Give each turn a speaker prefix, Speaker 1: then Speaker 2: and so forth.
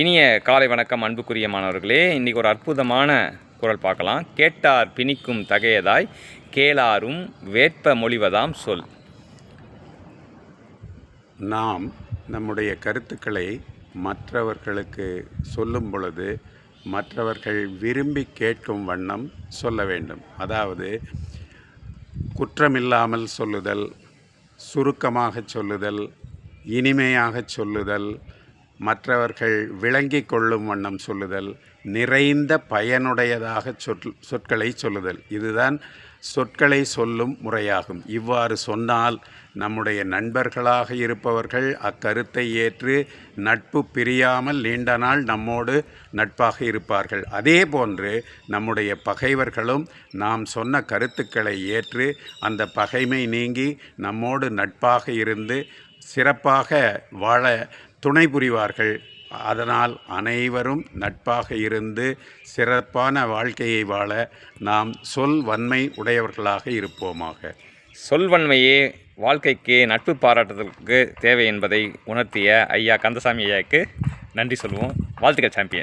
Speaker 1: இனிய காலை வணக்கம் அன்புக்குரிய மாணவர்களே. இன்றைக்கி ஒரு அற்புதமான குரல் பார்க்கலாம். கேட்டார் பிணிக்கும் தகையதாய் கேளாரும் வேட்ப மொழிவதாம் சொல்.
Speaker 2: நாம் நம்முடைய கருத்துக்களை மற்றவர்களுக்கு சொல்லும் பொழுது மற்றவர்கள் விரும்பி கேட்கும் வண்ணம் சொல்ல வேண்டும். அதாவது குற்றமில்லாமல் சொல்லுதல் சுருக்கமாக சொல்லுதல் இனிமையாக சொல்லுதல் மற்றவர்கள் விளங்கிக் கொள்ளும் வண்ணம் சொல்லுதல் நிறைந்த பயனுடையதாக சொல் சொற்களை சொல்லுதல். இதுதான் சொற்களை சொல்லும் முறையாகும். இவ்வாறு சொன்னால் நம்முடைய நண்பர்களாக இருப்பவர்கள் அக்கருத்தை ஏற்று நட்பு பிரியாமல் நீண்ட நாள் நம்மோடு நட்பாக இருப்பார்கள். அதே போன்று நம்முடைய பகைவர்களும் நாம் சொன்ன கருத்துக்களை ஏற்று அந்த பகைமை நீங்கி நம்மோடு நட்பாக இருந்து சிறப்பாக வாழ துணை புரிவார்கள் அதனால் அனைவரும் நட்பாக இருந்து சிறப்பான வாழ்க்கையை வாழ நாம் சொல் வன்மை உடையவர்களாக இருப்போமாக.
Speaker 1: சொல்வன்மையே வாழ்க்கைக்கு நட்பு பாராட்டுதலுக்கு தேவை என்பதை உணர்த்திய ஐயா கந்தசாமி ஐயாவுக்கு நன்றி சொல்லுவோம் வாழ்த்துக்கள் சாம்பியன்.